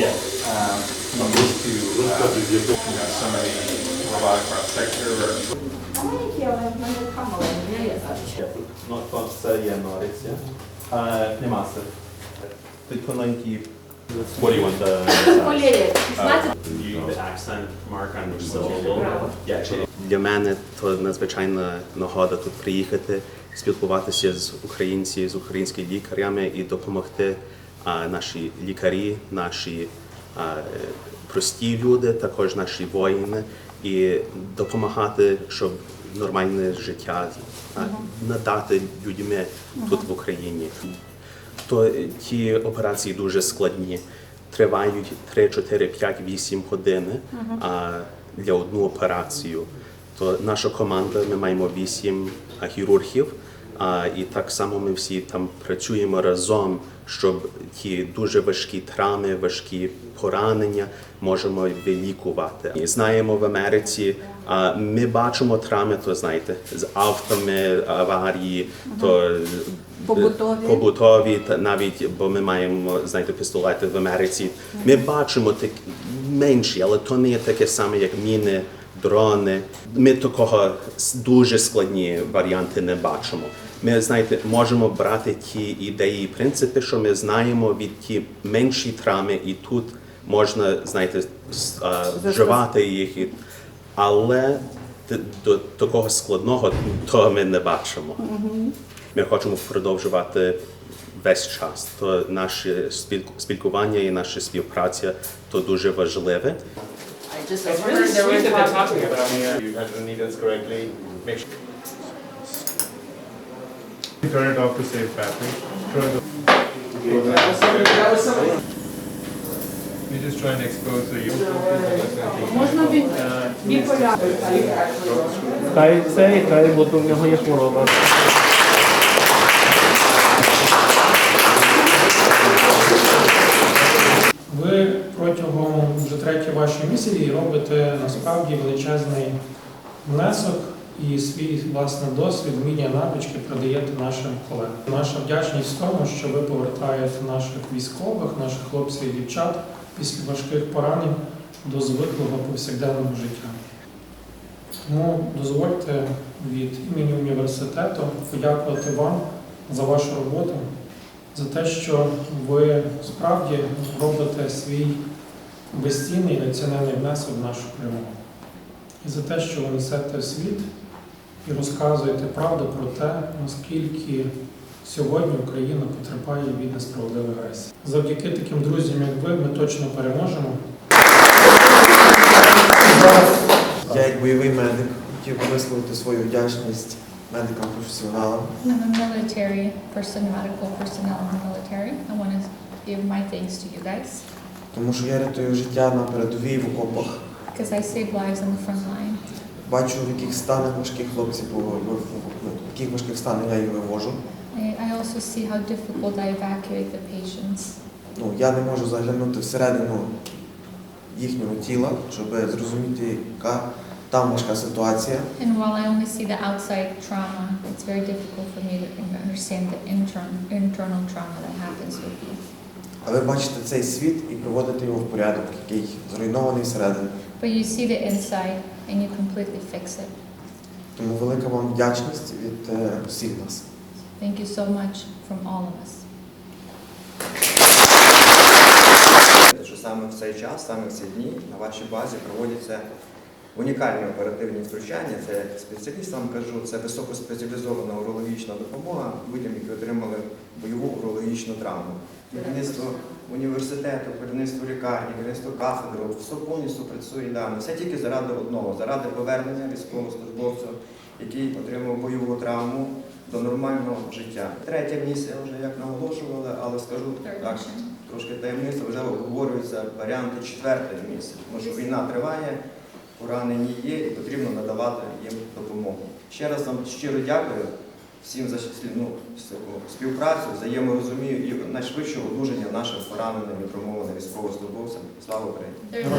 Yeah, um, I'm used to, uh, you know, so many robotic or зараз. Ну, то це є нориця. Нема це. Ти тоненький. What do you want the... Коліє, 16 The accent mark on your syllable. Yeah, Для мене то надзвичайна нагода тут приїхати, спілкуватися з українцями, з українськими лікарями і допомогти наші лікарі, наші прості люди, також наші воїни, і допомагати, щоб нормальне життя надати людьми тут в Україні. То ті операції дуже складні. Тривають 3, 4, 5, 8 годин а, для одну операцію. То наша команда, ми маємо 8 хірургів, а, і так само ми всі там працюємо разом, щоб ті дуже важкі травми, важкі поранення можемо вилікувати. І знаємо в Америці, а, ми бачимо травми, то знаєте, з автами, аварії, то Побутові. побутові, та навіть бо ми маємо знаєте, пістолети в Америці. Ми бачимо так менші, але то не є таке саме, як міни, дрони. Ми такого дуже складні варіанти не бачимо. Ми знаєте, можемо брати ті ідеї і принципи, що ми знаємо від ті менші травми, і тут можна знаєте, вживати їх. Але до такого складного того ми не бачимо. Ми хочемо продовжувати весь час. То наше спіл- спілкування і наша співпраця то дуже важливе. I just Turn it off to save battery. You just try and expose the you. Можна бі- біполярний. Хай цей, хай, бо нього є хвороба. Ви протягом вже третьої вашої місії робите насправді величезний внесок і свій власний досвід, вміння, навички продаєте нашим колегам. Наша вдячність в тому, що ви повертаєте наших військових, наших хлопців і дівчат після важких поранень до звиклого повсякденного життя. Тому дозвольте від імені університету подякувати вам за вашу роботу, за те, що ви справді робите свій безцінний неоцінений внесок в нашу перемогу. І за те, що ви несете світ і розказуєте правду про те, наскільки сьогодні Україна потерпає від несправедливої агресії. Завдяки таким друзям, як ви, ми точно переможемо. Я як бойовий медик хотів би висловити свою вдячність медикам-професіоналам, I'm a military person, medical personnel in the military. I want to give my thanks to you guys тому що я рятую життя на передовій в окопах. because I save lives on the front line. Бачу, в яких станах важких хлопців в- в- в- ну, в яких важких станах я їх вивожу. I, also see how difficult I evacuate the patients. Ну, я не можу заглянути всередину їхнього тіла, щоб зрозуміти, яка там важка ситуація. And while I only see the outside trauma, it's very difficult for me to understand the intern, internal trauma that happens with you. А ви бачите цей світ і приводите його в порядок, який зруйнований всередині. But you see the inside and you completely fix it. Тому велика вам вдячність від е, всіх нас. Thank you so much from all of us. що саме в цей час, саме в ці дні на вашій базі проводяться унікальні оперативні втручання. Це спеціалістам кажу, це високоспеціалізована урологічна допомога людям, які отримали бойову урологічну травму. Керівництво університету, керівництво лікарні, керівництво кафедри, все повністю працює ідеально. Все тільки заради одного, заради повернення військовослужбовця, який отримав бойову травму до нормального життя. Третя місія вже як наголошували, але скажу так. Трошки таємниця, вже обговорюються варіанти четвертої місії, тому що війна триває, поранені є і потрібно надавати їм допомогу. Ще раз вам щиро дякую всім за ну, співпрацю, взаєморозумію і найшвидшого одужання нашим пораненим і травмованим військовослужбовцям. Слава Україні!